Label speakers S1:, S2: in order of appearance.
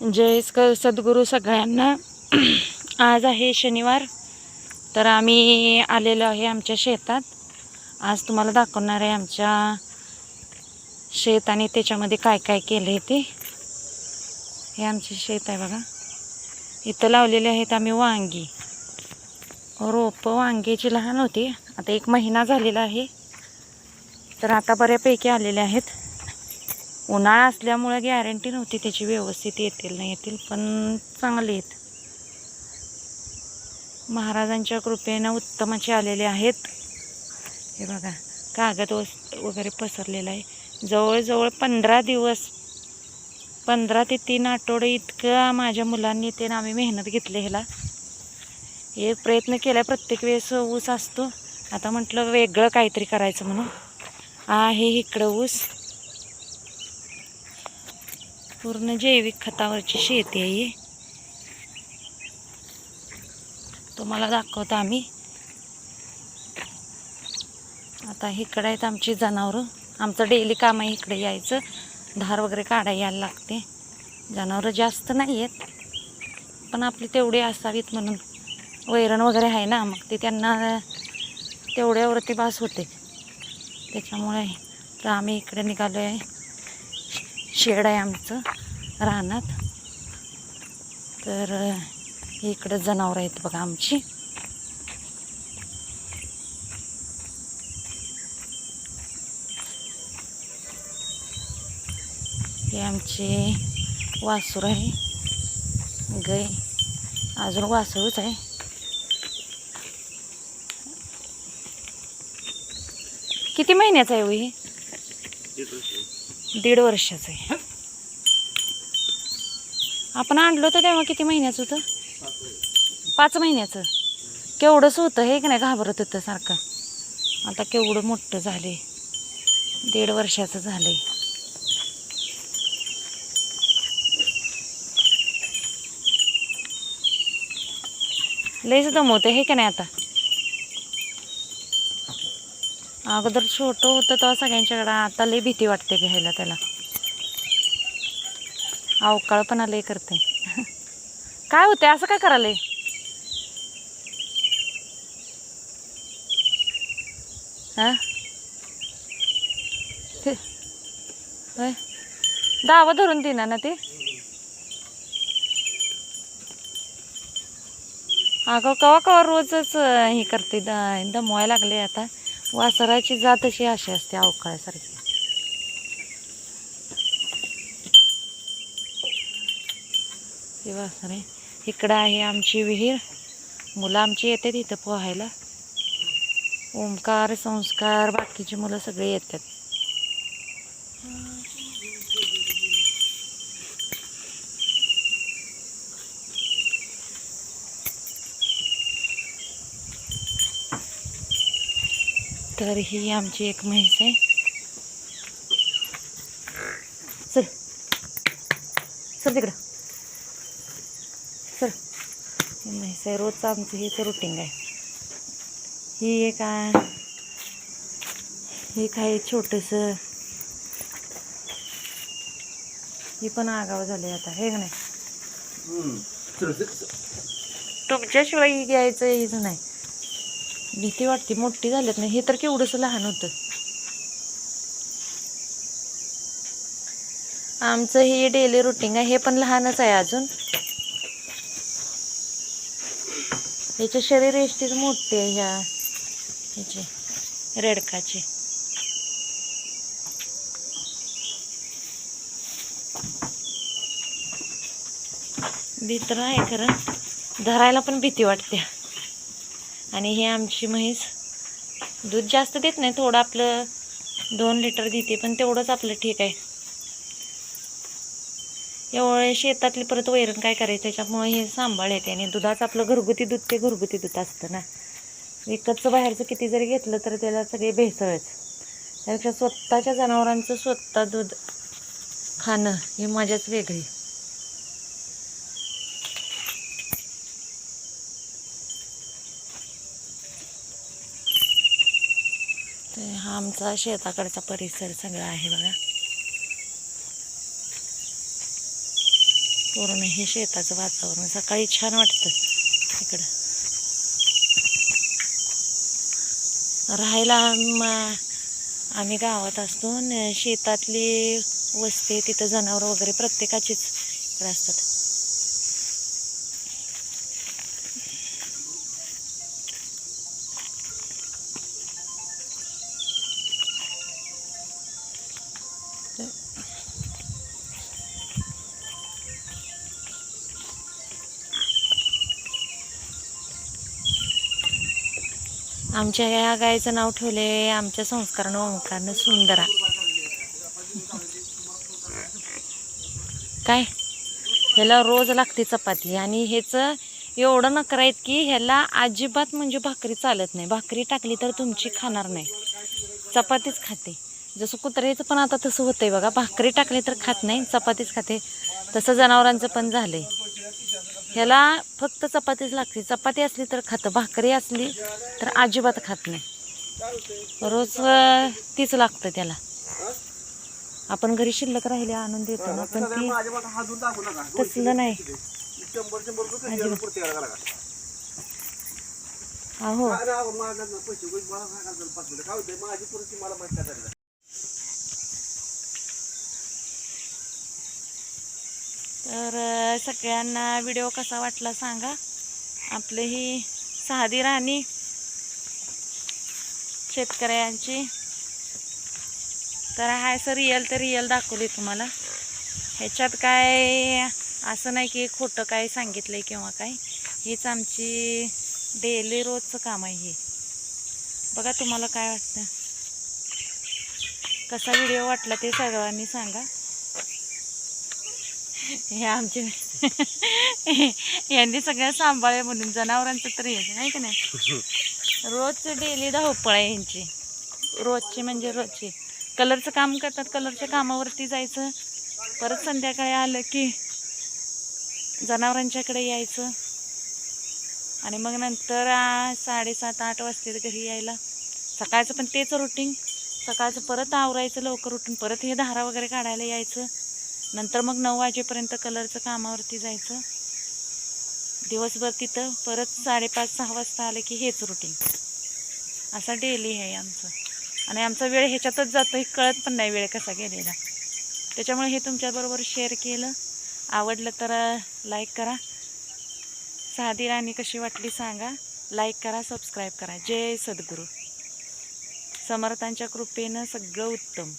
S1: जय सद्गुरू सगळ्यांना. आज आहे शनिवार तर आम्ही आलेलो आहे आमच्या शेतात. आज तुम्हाला दाखवणार आहे आमच्या शेत आणि त्याच्यामध्ये काय काय केलं आहे ते. हे आमचे शेत आहे बघा. इथं लावलेले आहेत आम्ही वांगी. रोपं वांग्याची लहान होती. आता एक महिना झालेला आहे. तर आता बऱ्यापैकी आलेले आहेत. उन्हाळा असल्यामुळे गॅरंटी नव्हती त्याची व्यवस्थित येतील नाही येतील पण चांगले आहेत. महाराजांच्या कृपेनं उत्तमाचे आलेले आहेत. हे बघा कागद वस वगैरे पसरलेला आहे. जवळजवळ पंधरा दिवस पंधरा ते तीन आठवडे इतकं माझ्या मुलांनी ते आम्ही मेहनत घेतली ह्याला. हे प्रयत्न केला प्रत्येक वेळेस ऊस असतो. आता म्हटलं वेगळं काहीतरी करायचं म्हणून. आहे इकडं ऊस. पूर्ण जैविक खतावरची शेती आहे तुम्हाला दाखवतो आम्ही. आता इकडं आहेत आमची जनावरं. आमचं डेली काम आहे इकडे यायचं. धार वगैरे काढायला यायला लागते. जनावरं जास्त नाही आहेत पण आपली तेवढी असावीत म्हणून. वैरण वगैरे आहे ना मग ते त्यांना तेवढ्यावरती बास होते. त्याच्यामुळे तर आम्ही इकडे निघालो आहे शेड आहे आमचं. रानात. तर इकडं जनावरं आहेत बघा आमची. हे आमचे वासूर आहे. गाय अजून वासरूच आहे. किती महिन्याचं आहे हो हे? दीड वर्षाचं आहे. आपण आणलं होतं तेव्हा किती महिन्याचं होतं? पाच महिन्याचं. केवढंच होतं हे की नाही घाबरत होतं सारखं. आता केवढं मोठं झाले दीड वर्षाचं झालंय. लईच दमवते हे की नाही आता? अगोदर छोटं होतं तेव्हा सगळ्यांच्याकडं आता लई भीती वाटते घ्यायला त्याला. अवकाळपणा लई करते. काय होते असं काय करायला हां? ते होय. दावा धरून देणार ना ते. अगं कवा कवा रोजच हे करते द दमवायला लागले आता. वासराची जात अशी अशी असते अवकाळ्यासारखी हे वासर इकडं आहे आमची विहीर. मुलं आमची येतात इथं पोहायला. ओंकार संस्कार बाकीची मुलं सगळे येतात. तर ही आमची एक म्हैस आहे. चल. चल तिकडं. चल ही म्हैस आहे रोजचं आमचं हेच रुटीन आहे. ही एक आहे हे काय छोटंसं. ही पण आगाव झाली आता हे का नाही? तुमच्याशिवाय ही घ्यायचं हेच नाही. भीती वाटते मोठी झाल्यात नाही हे तर केवढंसं लहान होतं. आमचं हे डेली रुटीन आहे हे पण लहानच आहे अजून. याचे शरीर एष्टीच मोठे आहे ह्या ह्याचे रेडकाचे. भित्र आहे खरं. धरायला पण भीती वाटते. आणि हे आमची म्हैस दूध जास्त देत नाही थोडं आपलं दोन लिटर देते पण तेवढंच आपलं ठीक आहे. एवढे शेतातली परत वैरण काय करायचं? त्याच्यामुळे हे सांभाळ येते आणि दुधाचं आपलं घरगुती दूध ते घरगुती दूध असतं ना. विकतचं बाहेरचं किती जरी घेतलं तर त्याला सगळे भेसळच. त्यापेक्षा स्वतःच्या जनावरांचं स्वतः दूध खाणं ही मजाच वेगळी. हा आमचा शेताकडचा परिसर सगळा आहे बघा. पूर्ण हे शेताचं वातावरण. सकाळी छान वाटतं इकडं. राहायला आम्ही गावात असतो न शेतातली वस्ती तिथं जनावरं वगैरे प्रत्येकाचीच इकडे असतात. आमच्या या गायचं नाव ठेवले आमच्या संस्कारानं ओंकारनं सुंदरा. काय? ह्याला रोज लागते चपाती आणि ह्याचं एवढं नकार आहेत की ह्याला अजिबात म्हणजे भाकरी चालत नाही. भाकरी टाकली तर तुमची खाणार नाही. चपातीच खाते. जसं कुत्र्याचं पण आता तसं होतंय बघा. भाकरी टाकली तर खात नाही चपातीच खाते. तसं जनावरांचं पण झालंय. ह्याला फक्त चपातीच लागते. चपाती असली तर खातं. भाकरी असली तर अजिबात खात नाही. रोज तीच लागतं त्याला. आपण घरी शिल्लक राहिले आणून देतो ना पण ती तसलं नाही. अहो. तर सगळ्यांना व्हिडिओ कसा वाटला सांगा. आपली ही साधी राणी शेतकऱ्यांची. तर हाय सर रिअल तर रिअल दाखवली तुम्हाला. ह्याच्यात काय असं नाही की खोटं काय सांगितलंय किंवा काय. हीच आमची डेली रोजचं काम आहे हे. बघा तुम्हाला काय वाटतं. कसा व्हिडिओ वाटला ते सर्वांनी सांगा. हे आमचे यांनी सगळं सांभाळे म्हणून जनावरांचं तर हे नाही का नाही? रोजची डेली धावपळ आहे यांची. रोजची म्हणजे रोजची. कलरचं काम करतात कलरच्या कामावरती जायचं. परत संध्याकाळी आलं की जनावरांच्याकडे यायचं. आणि मग नंतर साडेसात आठ वाजते घरी यायला. सकाळचं पण तेच रुटीन सकाळचं परत आवरायचं लवकर उठून. परत हे धारा वगैरे काढायला यायचं. नंतर मग नऊ वाजेपर्यंत कलरचं कामावरती जायचं. दिवसभर तिथं परत साडेपाच सहा वाजता आलं की हेच रुटीन असा डेली आहे आमचं. आणि आमचा वेळ ह्याच्यातच जातो हे कळत पण नाही वेळ कसा गेलेला. त्याच्यामुळे हे तुमच्याबरोबर शेअर केलं. आवडलं तर लाईक करा. साधी राणी कशी वाटली सांगा. लाईक करा सबस्क्राईब करा. जय सद्गुरू. समर्थांच्या कृपेनं सगळं उत्तम.